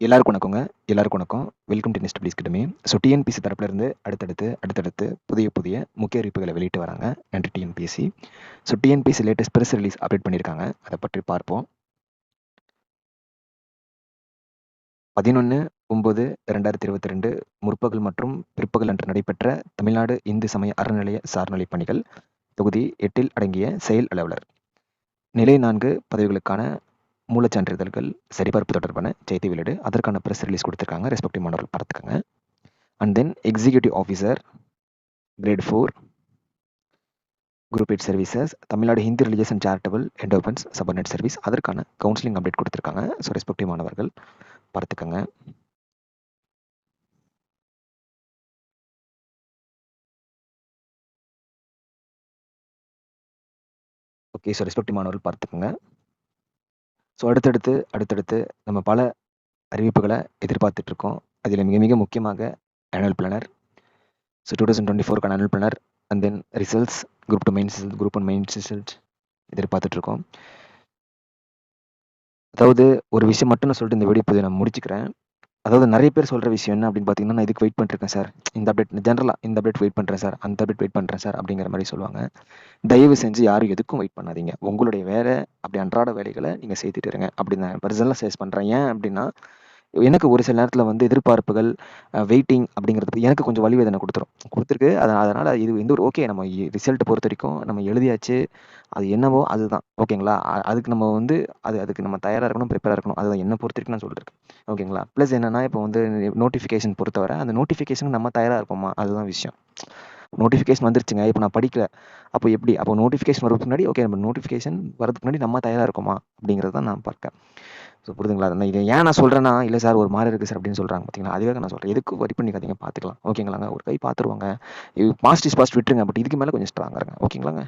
எல்லாருக்கும் வணக்கங்க. எல்லாருக்கும் வணக்கம். வெல்கம் டு நெஸ்ட் ப்ளீஸ் கிட்டமே ஸோ டிஎன்பிசி தரப்பிலிருந்து அடுத்தடுத்து, அடுத்தடுத்து புதிய புதிய முக்கிய அறிவிப்புகளை வெளியிட்டு வராங்க. நன்றி TNPSC. So TNPSC latest press release update பண்ணியிருக்காங்க. அதை பற்றி பார்ப்போம். 11/9/2022 முற்பகல் மற்றும் பிற்பகல் அன்று நடைபெற்ற தமிழ்நாடு இந்து சமய அறநிலைய சார்நிலைப் பணிகள் தொகுதி எட்டில் அடங்கிய செயல் அலுவலர் நிலை நான்கு பதவிகளுக்கான மூலச்சான்றிதழ்கள் சரிபார்ப்பு தொடர்பான செய்தி வெளியீடு அதற்கான ப்ரெஸ் ரிலீஸ் கொடுத்துருக்காங்க. ரெஸ்பெக்டிவ் மாணவர்கள் பார்த்துக்கோங்க. And then executive officer grade four group eight services Tamil Nadu Hindu religious and charitable endowments subordinate service அதற்கான கவுன்சிலிங் அப்டேட் கொடுத்துருக்காங்க. ஸோ ரெஸ்பெக்டிவ் மாணவர்கள் பார்த்துக்கோங்க. ஓகே ஸோ ரெஸ்பெக்டிவ் மாணவர்கள் பார்த்துக்கோங்க. ஸோ அடுத்தடுத்து அடுத்தடுத்து நம்ம பல அறிவிப்புகளை எதிர்பார்த்துட்டு இருக்கோம் அதில் மிக மிக முக்கியமாக annual planner so two thousand twenty ஃபோருக்கான annual planner and then results group two mains group one mains result எதிர்பார்த்துட்ருக்கோம். அதாவது ஒரு விஷயம் மட்டும் நான் சொல்லிட்டு இந்த வீடியோ இப்போ நான் முடிச்சுக்கிறேன். அதாவது நிறைய பேர் சொல்கிற விஷயம் என்ன அப்படின்னு பார்த்தீங்கன்னா நான் இதுக்கு வெயிட் பண்ணிருக்கேன் சார். இந்த அப்டேட் ஜென்ரலாக இந்த அப்டேட் வெயிட் பண்ணுறேன் சார். அந்த அப்டேட் வெயிட் பண்ணுறேன் சார். அப்படிங்கிற மாதிரி சொல்லுவாங்க. தயவு செஞ்சு யாரும் எதுக்கும் வெயிட் பண்ணாதீங்க. உங்களுடைய வேலை அப்படி அன்றாட வேலைகளை நீங்கள் செய்துட்டு இருங்க. அப்படி நான் பர்சனலாக சேஸ் பண்ணுறேன் ஏன் அப்படின்னா எனக்கு ஒரு சில நேரத்தில் வந்து எதிர்பார்ப்புகள் வெயிட்டிங் அப்படிங்கிறது எனக்கு கொஞ்சம் வழிவேதனை கொடுத்துரும். கொடுத்துருக்கு. அதை அதனால் இது எந்த ஒரு ஓகே நம்ம ரிசல்ட் பொறுத்த வரைக்கும் நம்ம எழுதியாச்சு. அது என்னவோ அதுதான். ஓகேங்களா? அதுக்கு நம்ம வந்து அது அதுக்கு நம்ம தயாராக இருக்கணும் ப்ரிப்பேராக இருக்கணும். அதுதான் என்ன பொறுத்த வரைக்கும் நான் சொல்லியிருக்கேன் ஓகேங்களா? ப்ளஸ் என்னென்னா இப்போ வந்து நோட்டிஃபிகேஷன் பொறுத்தவரை அந்த நோட்டிஃபிகேஷனுக்கு நம்ம தயாராக இருப்போமா? அதுதான் விஷயம். நோட்டிஃபிகேஷன் வந்துருச்சுங்க. இப்போ நான் படிக்கல. அப்போ எப்படி? அப்போ நோட்டிஃபிகேஷன் வரதுக்கு முன்னாடி ஓகே நம்ம நோட்டிஃபிகேஷன் வரதுக்கு முன்னாடி நம்ம தயாராக இருக்கோமா? அப்படிங்கிறது தான் நான் பார்க்கேன் ஸோ புரிதுங்களா? நான் இதை ஏன் நான் சொல்கிறேன்னா இல்லை சார் ஒரு மாதிரி இருக்குது சார் அப்படின்னு சொல்கிறாங்க பார்த்தீங்களா அதுக்காக நான் சொல்கிறேன் எதுக்கு வரி பண்ணிக்காதீங்க பார்த்துக்கலாம் ஓகேங்களாங்க? ஒரு கை பார்த்துருவாங்க பாஸ்ட் இஸ் பாஸ்ட் விட்டுருங்க பட் இதுக்கு மேலே கொஞ்சம் ஸ்ட்ராங்காக இருங்க ஓகேங்களாங்க?